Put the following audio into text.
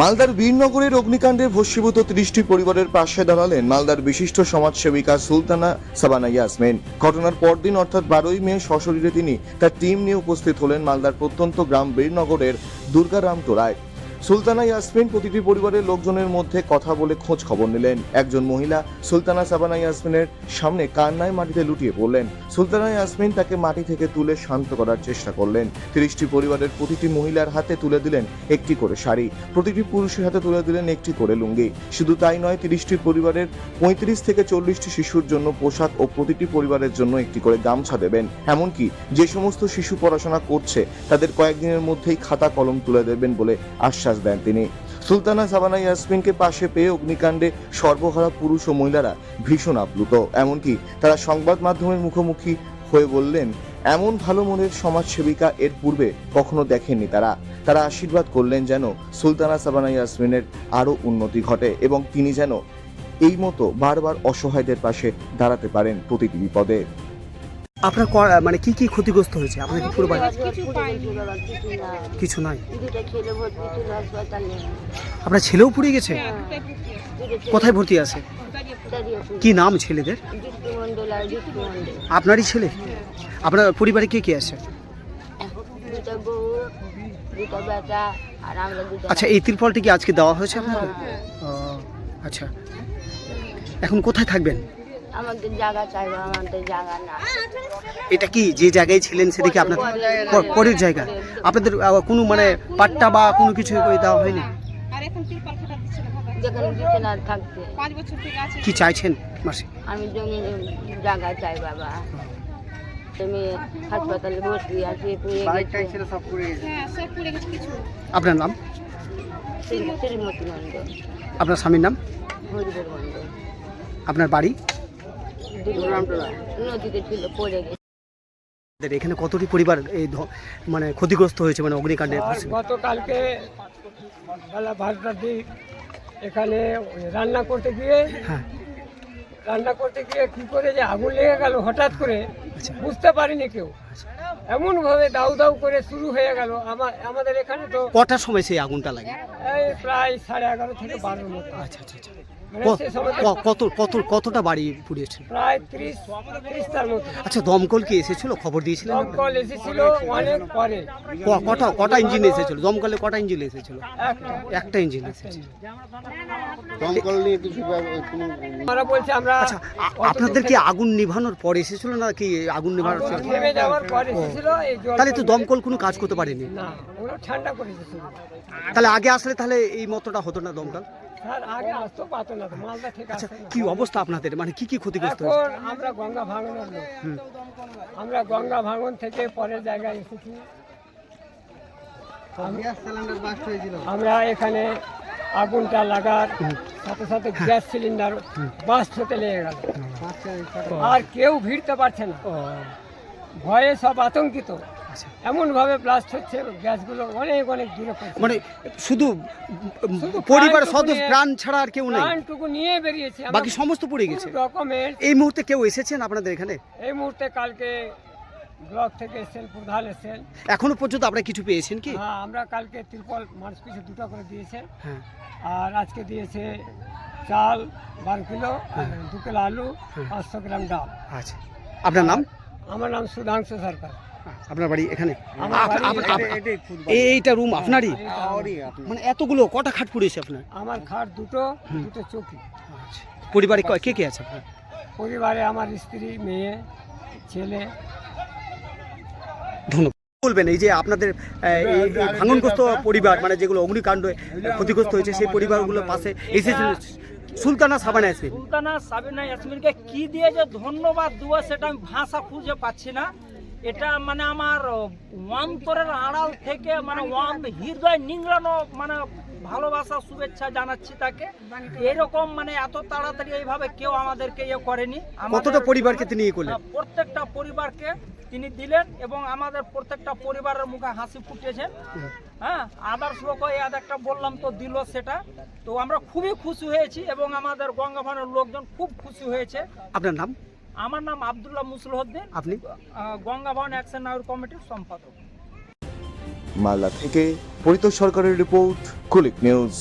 মালদার বীরনগরের অগ্নিকাণ্ডে ভস্মীভূত ত্রিশটি পরিবারের পাশে দাঁড়ালেন মালদার বিশিষ্ট সমাজসেবিকা সুলতানা সাবানা ইয়াসমিন। ঘটনার পরদিন, অর্থাৎ বারোই মে, সশরীরে তিনি তার টিম নিয়ে উপস্থিত হলেন মালদার প্রত্যন্ত গ্রাম বীরনগরের দুর্গারাম টোলায় সুলতানা ইয়াসমিন প্রতিটি পরিবারের লোকজনের মধ্যে কথা বলে খোঁজ খবর নিলেন। একজন মহিলা সুলতানা সাবানা ইয়াসমিনের সামনে কান্নায় মাটিতে লুটিয়ে পড়লেন। সুলতানা ইয়াসমিন তাকে মাটি থেকে তুলে শান্ত করার চেষ্টা করলেন। তিরিশটি পরিবারের প্রতিটি মহিলার হাতে তুলে দিলেন একটি করে শাড়ি। প্রতিটি পুরুষের হাতে তুলে দিলেন একটি করে লুঙ্গি। শুধু তাই নয়, তিরিশটি পরিবারের পঁয়ত্রিশ থেকে চল্লিশটি শিশুর জন্য পোশাক ও প্রতিটি পরিবারের জন্য একটি করে গামছা দেবেন। এমনকি যে সমস্ত শিশু পড়াশোনা করছে, তাদের কয়েকদিনের মধ্যেই খাতা কলম তুলে দেবেন বলে আশ্বাস দেন তিনি। সুলতানা সাবানা ইয়াসমিনকে পাশে পেয়ে অগ্নিকাণ্ডে সর্বহারা পুরুষ ও মহিলারা ভীষণ আপ্লুত। এমনকি তারা সংবাদ মাধ্যমের মুখোমুখি হয়ে বললেন, এমন ভালো মনের সমাজসেবিকা এর পূর্বে কখনো দেখেননি তারা। তারা আশীর্বাদ করলেন যেন সুলতানা সাবানা ইয়াসমিনের আরও উন্নতি ঘটে এবং তিনি যেন এই মতো বারবার অসহায়দের পাশে দাঁড়াতে পারেন প্রতিটি বিপদে। আপনার ক- মানে কি কি ক্ষতিগ্রস্ত হয়েছে? আপনার কি পুরো বাড়ি? কিছু পাইনি। কিছু নাই? দুটো ছেলে ভর্তি ছিল হাসপাতালে আপনার ছেলেও পুড়ে গেছে? দুটো ছেলে কোথায় ভর্তি আছে? দাঁড়িয়ে কি নাম ছেলেদের? দীপ্তি মণ্ডল আর দীপ্তি মণ্ডল। আপনারই ছেলে? আপনার পরিবারে কে কে আছে? দুটো বউ দুটো বেটা আর আমরা দুটো আচ্ছা এই তিরপলটি কি আজকে দেওয়া হয়েছে আপনাকে ও, আচ্ছা। এখন কোথায় থাকবেন? আমাদের জায়গা চাইব আমাদের জায়গা না। এটা কি যে জায়গায় ছিলেন সেটা কি আপনার পরের জায়গা? আপনাদের কোনো মানে পাট্টা বা কোনো কিছু করে দেওয়া হয়নি? যেখানে দিচ্ছে না থাকতে পাঁচ বছর থেকে আছে। কি চাইছেন মাসি? আমি জমি জায়গা চাই বাবা। তুমি হাসপাতালে ভর্তি আছে পুড়ে গেছে। হ্যাঁ সব পুড়ে গেছে কিছু। আপনার নাম? শ্রীমতী মণ্ডল আপনার স্বামীর নাম? আপনার বাড়ি? নদীতে ছিল পড়ে গেছে। এখানে কতটি পরিবার এই ধ- মানে ক্ষতিগ্রস্ত হয়েছে মানে অগ্নিকাণ্ডে গতকালকে বেলা বারোটার দিক এখানে রান্না করতে গিয়ে হ্যাঁ। রান্না করতে গিয়ে কি করে যে আগুন লেগে গেল হঠাৎ করে আচ্ছা। বুঝতে পারিনি কেউ। এমন ভাবে দাউ দাউ করে শুরু হয়ে গেল। আমার আমাদের এখানে তো কটার সময় সেই আগুনটা লাগে? এই প্রায় সাড়ে এগারো থেকে বারোর মতো। আচ্ছা আচ্ছা। আচ্ছা মানে কত কত কতটা বাড়ি পুড়িয়েছে প্রায় ত্রিশ ত্রিশটার মতো। আচ্ছা দমকল কি এসেছিল? খবর দিয়েছিলেন দমকল এসেছিল অনেক পরে। কটা কটা ইঞ্জিন এসেছিল? দমকলে কটা ইঞ্জিন এসেছিল? একটা। একটা ইঞ্জিন এসেছে আমরা বলছি আমরা আচ্ছা আপনাদের কি আগুন নিভানোর পর এসেছিল না কি আগুন নিভানোর থেমে যাওয়ার পর এসেছিল তাহলে তো দমকল কোনো কাজ করতে পারেনি। না ঠান্ডা করেছে তাহলে আগে আসলে তাহলে এই মতটা হতো না দমকল? আচ্ছা কি অবস্থা আপনাদের? মানে কি কি ক্ষতিগ্রস্ত এখন আমরা গঙ্গা ভাঙনের লোক। আমরা গঙ্গা ভাঙন থেকে পরের জায়গায় এসেছি। আমরা এখানে আগুনটা লাগার সাথে সাথে গ্যাস সিলিন্ডার বাস্ট হতে লেগে গেল। আর কেউ ভিড়তে পারছে না। ও, ভয়ে সব আতঙ্কিত। আচ্ছা। এমন ভাবে ব্লাস্ট হচ্ছে গ্যাসগুলো অনেক অনেক দূরে মানে শুধু পরিবার সদস্য প্রাণ ছাড়া আর কেউ নেই। প্রাণটুকু নিয়ে বেরিয়েছে। বাকি সমস্ত পড়ে গেছে। রকমের এই মুহূর্তে কেউ এসেছেন আপনাদের এখানে? এই মুহূর্তে কালকে ব্লক থেকে এসেছেন প্রধান এসেছেন। এখনও পর্যন্ত আপনারা কিছু পেয়েছেন কি? হ্যাঁ আমরা কালকে তিরপল মানুষ পিছু দুটো করে দিয়েছে। হ্যাঁ। আর আজকে দিয়েছে চাল বারো কিলো দু কিলো আলু পাঁচশো গ্রাম ডাল। আচ্ছা। আপনার নাম? আমার নাম সুধাংশু সরকার। আপনার বাড়ি এখানে? এইটা রুম আপনারই? মানে এতগুলো কটা খাট পড়েছে আপনার? আমার খাট দুটো দুটো চৌকি। আচ্ছা। পরিবারে কে কে আছে আপনার? পরিবারে আমার স্ত্রী মেয়ে ছেলে। ধন্যবাদ। বলবেন এই যে আপনাদের ভাঙনগ্রস্ত পরিবার মানে যেগুলো অগ্নিকাণ্ডে ক্ষতিগ্রস্ত হয়েছে সেই পরিবারগুলোর পাশে এসেছিল সুলতানা সাবানা এসে সুলতানা সাবিনা ইয়াসমিনকে কি দিয়ে যে ধন্যবাদ দেবো সেটা আমি ভাষা খুঁজে পাচ্ছি না। এটা মানে আমার অন্তরের আড়াল থেকে মানে হৃদয় নিংড়ানো মানে ভালোবাসা শুভেচ্ছা জানাচ্ছি তাকে। এরকম মানে এত তাড়াতাড়ি এইভাবে কেউ আমাদেরকে ইয়ে করেনি। কতটা পরিবারকে তিনি ইয়ে করলেন? প্রত্যেকটা পরিবারকে তিনি দিলেন এবং আমাদের প্রত্যেকটা পরিবারের মুখে হাসি ফুটেছেন হ্যাঁ আদার্স লোক এক একটা বললাম তো দিল সেটা। তো আমরা খুবই খুশি হয়েছি এবং আমাদের গঙ্গাভানের লোকজন খুব খুশি হয়েছে। আপনার নাম? আমার নাম আবদুল্লাহ মুসলহদ্দিন আপনি? গঙ্গাভবন অ্যাকশন নাগর কমিটির সম্পাদক। মালদা থেকে পরিতোষ সরকারের রিপোর্ট কুলিক নিউজ।